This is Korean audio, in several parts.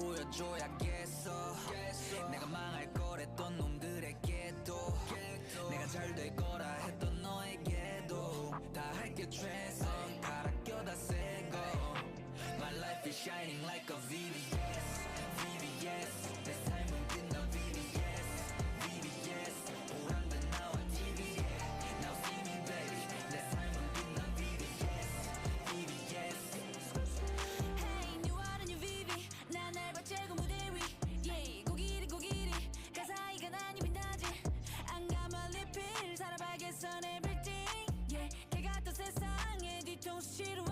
보여줘야겠어. 내가 망할 거랬던 놈들에게도 내가 잘 될 거라 했던 너에게도 다 할게 최선. 갈아 껴다 새거. My life is shining like a VVS 세상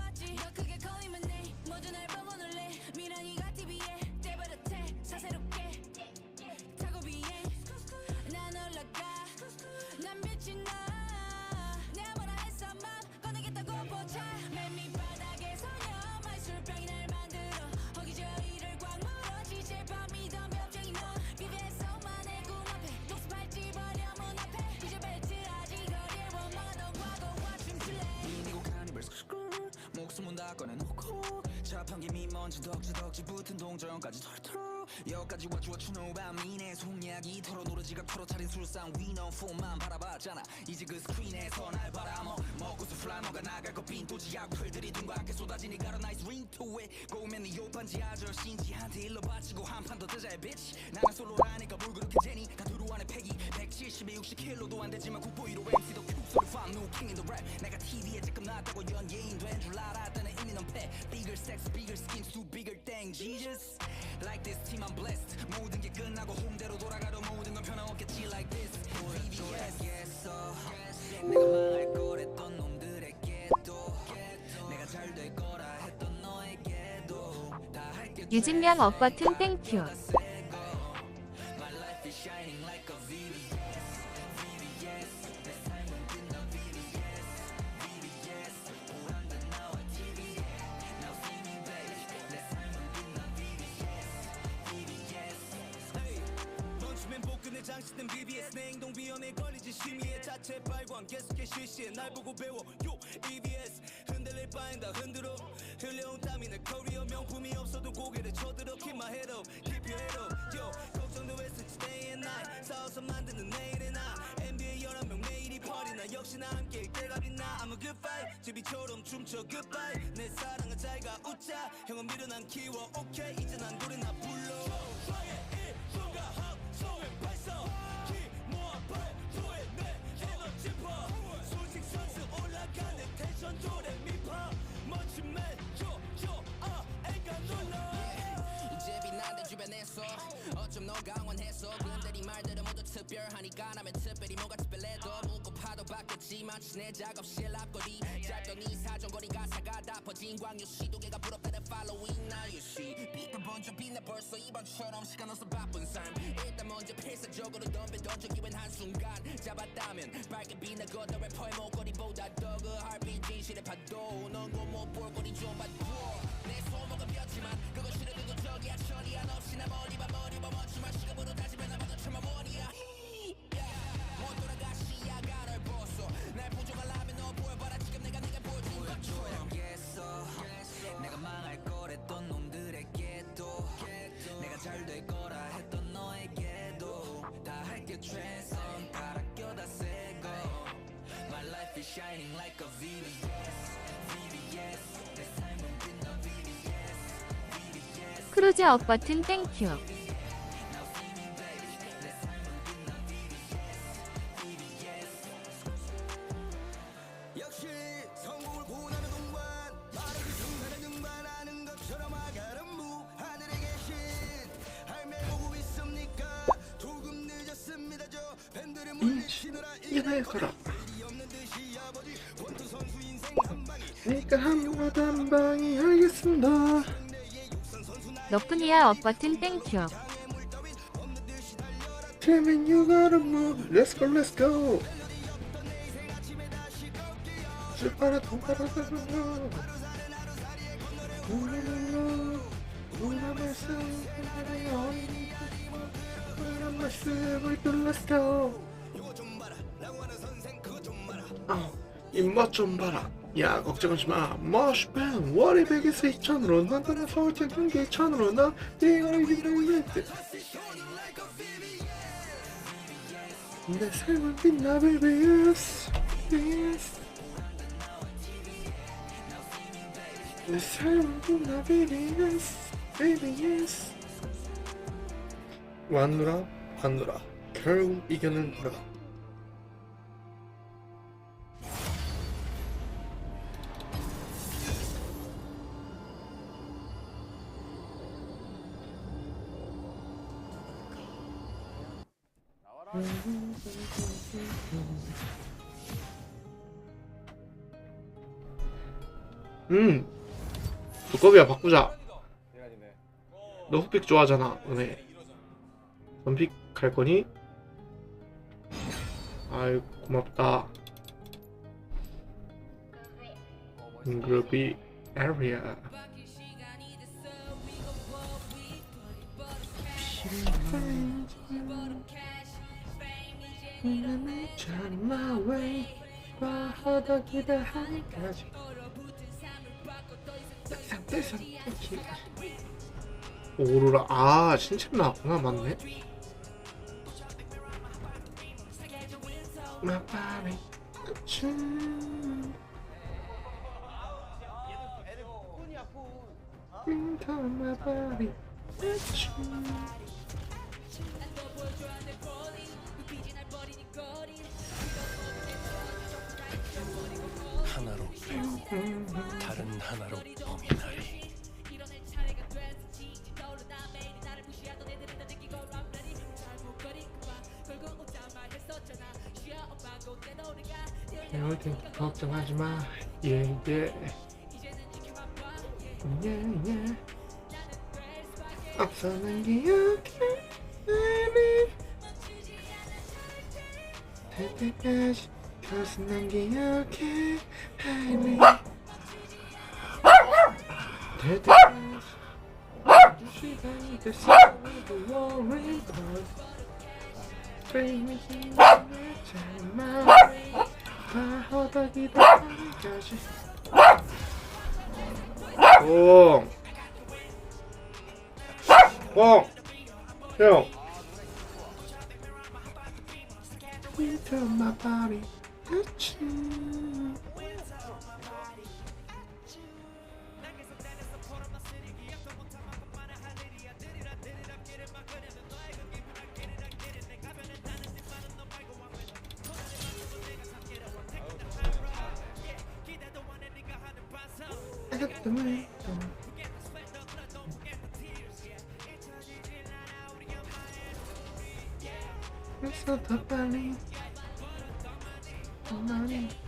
자판기 미먼지 덕지 덕지 붙은 동전까지 털털. 여기까지 you what you know about me 내 속약이 털어놓은 지각 털어 차린 술상. We know 폰만 바라봤잖아. 이제 그 스크린에서 날 바라먹 먹고서 플라머가 나갈 거 빈도지 악플들이 등과 함께 쏟아지니 got a nice ring to it. 고우면 네 요반지 아저씨인지한테 일러 바치고 한 판 더 뜨자 bitch. 나는 솔로라니까 뭘 그렇게 재니? 다 두루 안에 패기. 170에 60킬로도 안 되지만 국보 1호 MC도 큐 소리 fam new king in the rap. 내가 TV에 지금 나왔다고 연예인 된 줄 알았다 는 이미 넌패 Bigger sex bigger schemes do bigger thing Jesus Like this team I'm blessed 모든 게 끝나고 홈대로 돌아가도 모든 건 변함없겠지 like this VVS 내가 망할 거랬던 놈들에게도 내가 잘 될 거라 했던 너에게도 다 할게 유진량 업버튼 땡큐. 복근에 장식된 BBS 내 행동 비연에 걸리지 심의에. 자체 발광 계속해 실시해. 날 보고 배워. 요 EBS 흔들릴 바엔 다 흔들어. 흘려온 땀이 내 커리어. 명품이 없어도 고개를 쳐들어 Keep my head up, keep your head up. Yo, 걱정도 했었지 day and night. 싸워서 만드는 내일의 나. NBA 11명 매일이 party 나. 역시나 함께 때가리 나. I'm a good fight 제비처럼 춤춰 goodbye. 내 사랑은 잘가 웃자. 형은 미련한 키워. 오케이 이제 난 노래 나 불러 특별하니까 나면 특별히 뭔가 특별해도 묻고 파도 바뀌었지만 내 작업실 앞거리. 이 사정거리 가사가 다 퍼진 광유 시도개가 부럽다는 now you see 빛을 번져 빛나 벌써 이번처럼 시간 없어 바쁜 삶. 일단 먼저 필사적으로 던져 기wen 한순간. 잡았다면 밝게 빛나고 너 래퍼의 목걸이보다 더그 heartbeat 진실의 파도. 넌곳못 볼거리 좀 봐도 like a 크루즈 업 버튼 땡큐. 역시 성공을 고하는 동반 빠르게 승산에 등반하는 것처럼 아가른 무 하늘에 계신 할매 보고 있습니까 조금 늦었습니다 저 밴드를 물리치느라 이발 걸어. 방이 그러니까 한마디 한 방이 알겠습니다. 너프니아 업버튼 땡큐. Go, let's go. 실파라 돈가라가라. 우라라라. 우라마스. 우라마스. Let's go. 아, 입맛 좀 봐라. 야 걱정하지 마. 머시뱅 월이 100에서 2천으로 넌 서울팀 경기 2천으로 넌 이거를 이기는 내 삶은 빛나 yes yes. 내 삶은 빛나 baby yes 왔노라 갔노라 결국 이겨낸 너라 음. 두꺼비야 바꾸자. 너 흑백 좋아하잖아 너네 원픽 갈 거니? 아이 고맙다. 그룹이 에리아 바하다기다 하니까지. 오로라. 아 신체 나왔구나 맞네 마파리 춤 Into my body 춤 하나로 다른 하나로 범인하리 여튼 걱정하지 마. 예, 예. 예, 예. 앞서는 기억해. Baby. 될 때까지 가슴 기억해. 바하다기다 하니까지 뽕! 뽕! 형! Into my body 그치 I got the way 그래서 더 빨리 더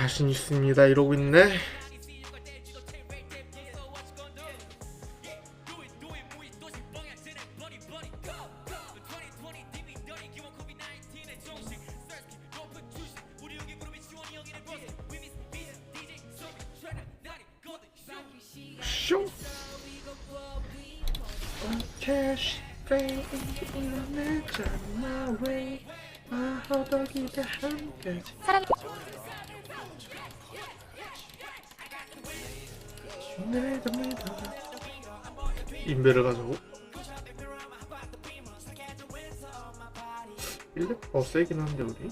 자신 있습니다. 이러고 있네. 한까지 사람 인베를 가지고. 일렉? 어 세긴 한데 우리